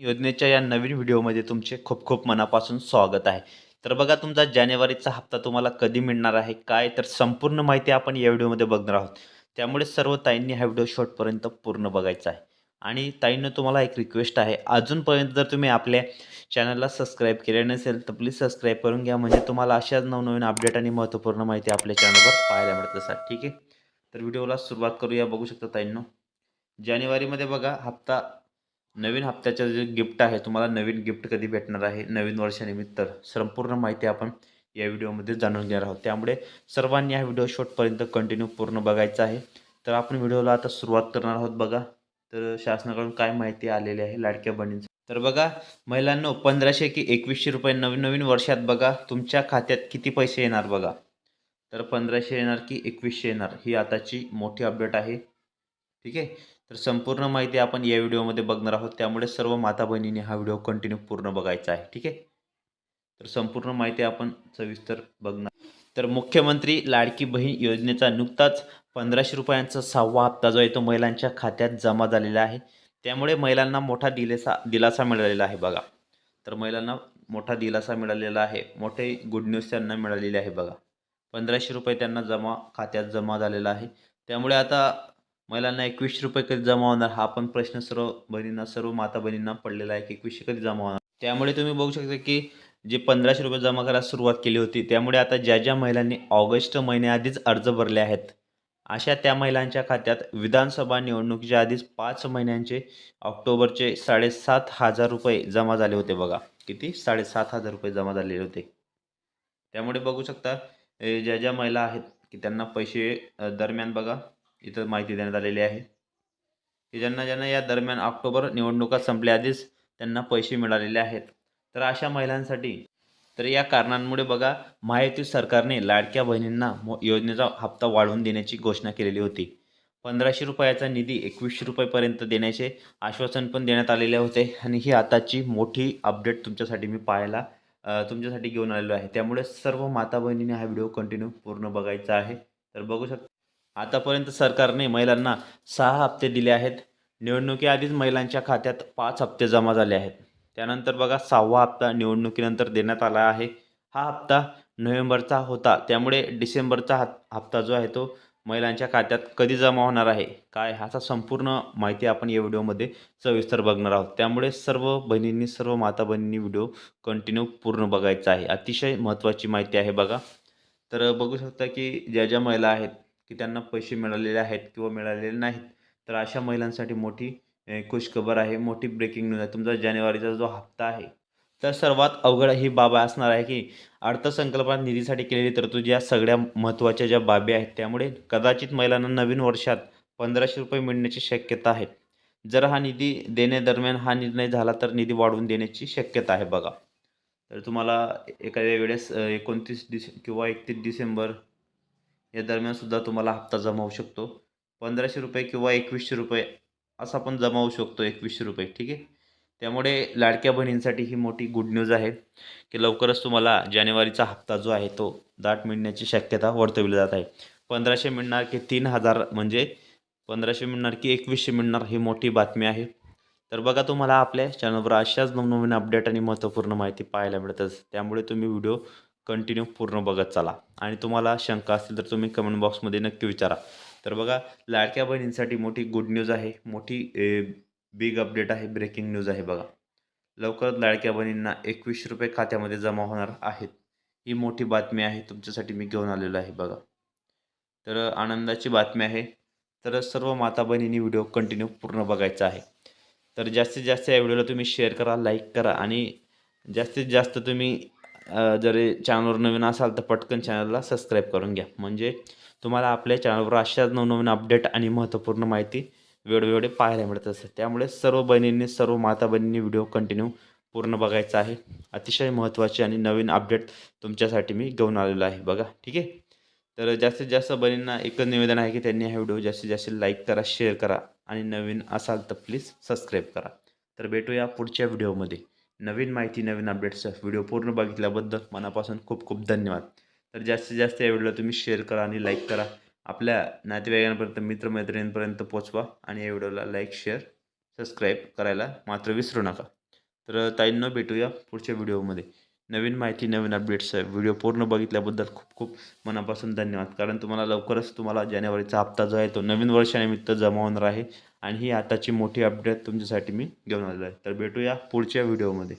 योजनेच्या या नवीन व्हिडिओमध्ये तुमचे खूप खूप मनापासून स्वागत आहे. तर बघा तुमचा जानेवारीचा हप्ता तुम्हाला कधी मिळणार आहे काय? तर संपूर्ण माहिती आपण या व्हिडिओमध्ये बघणार आहोत. त्यामुळे सर्व ताईंनी हा व्हिडिओ शॉर्टपर्यंत पूर्ण बघायचा आहे. आणि ताईंनं तुम्हाला एक रिक्वेस्ट आहे अजूनपर्यंत जर तुम्ही आपल्या चॅनलला सबस्क्राईब केले नसेल तर प्लीज सबस्क्राईब करून घ्या. म्हणजे तुम्हाला अशाच नवनवीन अपडेट आणि महत्त्वपूर्ण माहिती आपल्या चॅनलवर पाहायला मिळत असतात ठीक आहे? तर व्हिडिओला सुरुवात करूया. बघू शकता ताईंनो. जानेवारीमध्ये बघा हप्ता नवीन हप्त्याचं जे गिफ्ट आहे तुम्हाला नवीन गिफ्ट कधी भेटणार आहे नवीन वर्षानिमित्त? संपूर्ण माहिती आपण या व्हिडिओमध्ये जाणून घेणार आहोत. त्यामुळे सर्वांनी हा व्हिडिओ शॉर्टपर्यंत कंटिन्यू पूर्ण बघायचा आहे. तर आपण व्हिडिओला आता सुरुवात करणार आहोत बघा. तर शासनाकडून काय माहिती आलेली आहे लाडक्या बहिणींचं? तर बघा महिलांनो पंधराशे की एकवीसशे रुपये नवीन नवीन वर्षात बघा तुमच्या खात्यात किती पैसे येणार बघा? तर पंधराशे येणार की एकवीसशे येणार ही आताची मोठी अपडेट आहे. ठीक आहे? तर संपूर्ण माहिती आपण या व्हिडिओमध्ये बघणार आहोत. त्यामुळे सर्व माता बहिणींनी हा व्हिडिओ कंटिन्यू पूर्ण बघायचा आहे. ठीक आहे? तर संपूर्ण माहिती आपण सविस्तर बघणार. तर मुख्यमंत्री लाडकी बहीण योजनेचा नुकताच पंधराशे रुपयांचा सहावा हप्ता जो आहे तो महिलांच्या खात्यात जमा झालेला आहे. त्यामुळे महिलांना मोठा दिलेसा दिलासा मिळालेला आहे बघा. तर महिलांना मोठा दिलासा मिळालेला आहे. मोठे गुड न्यूज त्यांना मिळालेले आहे बघा. पंधराशे रुपये त्यांना जमा खात्यात जमा झालेला आहे. त्यामुळे आता महिलांना एकवीसशे रुपये कधी जमा होणार? हा पण प्रश्न सर्व बहिणींना सर्व माता बहिणींना पडलेला आहे की एकवीसशे कधी जमा होणार? त्यामुळे तुम्ही बघू शकता की जे पंधराशे रुपये जमा करायला सुरुवात केली होती त्यामुळे आता ज्या ज्या महिलांनी ऑगस्ट महिन्याआधीच अर्ज भरले आहेत अशा त्या महिलांच्या खात्यात विधानसभा निवडणुकीच्या आधीच पाच महिन्यांचे ऑक्टोबरचे साडेसात हजार रुपये जमा झाले होते बघा. किती? साडेसात हजार रुपये जमा झालेले होते. त्यामुळे बघू शकता ज्या ज्या महिला आहेत की त्यांना पैसे दरम्यान बघा इथं माहिती देण्यात आलेली आहे. की ज्यांना ज्यांना या दरम्यान ऑक्टोबर निवडणुका संपल्या आधीच त्यांना पैसे मिळालेले आहेत. तर अशा महिलांसाठी तर या कारणांमुळे बघा महायुती सरकारने लाडक्या बहिणींना योजनेचा हप्ता वाढवून देण्याची घोषणा केलेली होती. पंधराशे रुपयाचा निधी एकवीसशे रुपयेपर्यंत देण्याचे आश्वासन पण देण्यात आलेले होते. आणि ही आताची मोठी अपडेट तुमच्यासाठी मी पाहायला तुमच्यासाठी घेऊन आलेलो आहे. त्यामुळे सर्व माता बहिणीने हा व्हिडिओ कंटिन्यू पूर्ण बघायचा आहे. तर बघू शकता आतापर्यंत सरकारने महिलांना सहा हप्ते दिले आहेत. निवडणुकीआधीच महिलांच्या खात्यात पाच हप्ते जमा झाले आहेत. त्यानंतर बघा सहावा हप्ता निवडणुकीनंतर देण्यात आला आहे. हा हप्ता नोव्हेंबरचा होता. त्यामुळे डिसेंबरचा हप हप्ता जो आहे तो महिलांच्या खात्यात कधी जमा होणार आहे? काय? ह्याचा संपूर्ण माहिती आपण या व्हिडिओमध्ये सविस्तर बघणार आहोत. त्यामुळे सर्व बहिणींनी सर्व माता बहिणींनी व्हिडिओ कंटिन्यू पूर्ण बघायचा आहे. अतिशय महत्त्वाची माहिती आहे बघा. तर बघू शकता की ज्या ज्या महिला आहेत की त्यांना पैसे मिळालेले आहेत किंवा मिळालेले नाहीत. तर अशा महिलांसाठी मोठी खुशखबर आहे मोठी ब्रेकिंग न्यूज आहे. तुमचा जानेवारीचा जो हप्ता आहे तर सर्वात अवघड ही बाब असणार आहे की अर्थसंकल्पात निधीसाठी केलेली तरतूद या सगळ्या महत्त्वाच्या ज्या बाबी आहेत त्यामुळे कदाचित महिलांना नवीन वर्षात पंधराशे रुपये मिळण्याची शक्यता आहे. जर हा निधी देण्यादरम्यान हा निर्णय झाला तर निधी वाढवून देण्याची शक्यता आहे बघा. तर तुम्हाला एखाद्या वेळेस एकोणतीस डिसे किंवा एकतीस डिसेंबर या दरम्यानसुद्धा तुम्हाला हप्ता जमा होऊ शकतो. पंधराशे रुपये किंवा एकवीसशे रुपये असा पण जमा होऊ शकतो एकवीसशे रुपये ठीक आहे? त्यामुळे लाडक्या बहिणींसाठी ही मोठी गुड न्यूज आहे की लवकरच तुम्हाला जानेवारीचा हप्ता जो आहे तो दाट मिळण्याची शक्यता वर्तवली जात आहे. पंधराशे मिळणार की तीन हजार म्हणजे पंधराशे मिळणार की एकवीसशे मिळणार ही मोठी बातमी आहे. तर बघा तुम्हाला आपल्या चॅनलवर अशाच नवनवीन अपडेट आणि महत्त्वपूर्ण माहिती पाहायला मिळतच त्यामुळे तुम्ही व्हिडिओ कंटिन्यू पूर्ण बघत चला. आणि तुम्हाला शंका असतील तर तुम्ही कमेंट बॉक्समध्ये नक्की विचारा. तर बघा लाडक्या बहिणींसाठी मोठी गुड न्यूज आहे. मोठी बिग अपडेट आहे. ब्रेकिंग न्यूज आहे बघा. लवकरच लाडक्या बहिणींना एकवीस रुपये खात्यामध्ये जमा होणार आहेत. ही मोठी बातमी आहे. तुमच्यासाठी मी घेऊन आलेलो आहे बघा. तर आनंदाची बातमी आहे. तर सर्व माता बहिणींनी व्हिडिओ कंटिन्यू पूर्ण बघायचा आहे. तर जास्तीत जास्त या व्हिडिओला तुम्ही शेअर करा लाईक करा आणि जास्तीत जास्त तुम्ही जरी चॅनलवर नवीन असाल तर पटकन चॅनलला सबस्क्राईब करून घ्या. म्हणजे तुम्हाला आपल्या चॅनलवर अशाच नवनवीन अपडेट आणि महत्त्वपूर्ण माहिती वेळोवेळी पाहायला मिळत असते त्यामुळे सर्व बहिणींनी सर्व माता बहिणींनी व्हिडिओ कंटिन्यू पूर्ण बघायचा आहे. अतिशय महत्त्वाचे आणि नवीन अपडेट तुमच्यासाठी मी घेऊन आलेलो आहे. बघा ठीक आहे? तर जास्तीत जास्त बहिणींना एकच निवेदन आहे की त्यांनी हा व्हिडिओ जास्तीत जास्त लाईक करा शेअर करा आणि नवीन असाल तर प्लीज सबस्क्राईब करा. तर भेटूया पुढच्या व्हिडिओमध्ये नवीन माहिती नवीन अपडेट्सचा व्हिडिओ पूर्ण बघितल्याबद्दल मनापासून खूप खूप धन्यवाद. तर जास्तीत जास्त या व्हिडिओला तुम्ही शेअर करा आणि लाईक करा. आपल्या नातेवाईकांपर्यंत मित्रमैत्रिणींपर्यंत पोचवा आणि या व्हिडिओला लाईक शेअर सबस्क्राईब करायला मात्र विसरू नका. तर ताईंनं भेटूया पुढच्या व्हिडिओमध्ये नवीन माहिती नवीन अपडेट्स व्हिडिओ पूर्ण बघितल्याबद्दल खूप खूप मनापासून धन्यवाद. कारण तुम्हाला लवकरच तुम्हाला जानेवारीचा हप्ता जो आहे तो नवीन वर्षानिमित्त जमा होणार आहे. आणि ही आताची मोठी अपडेट तुमच्यासाठी मी घेऊन आलो आहे. तर भेटूया पुढच्या व्हिडिओमध्ये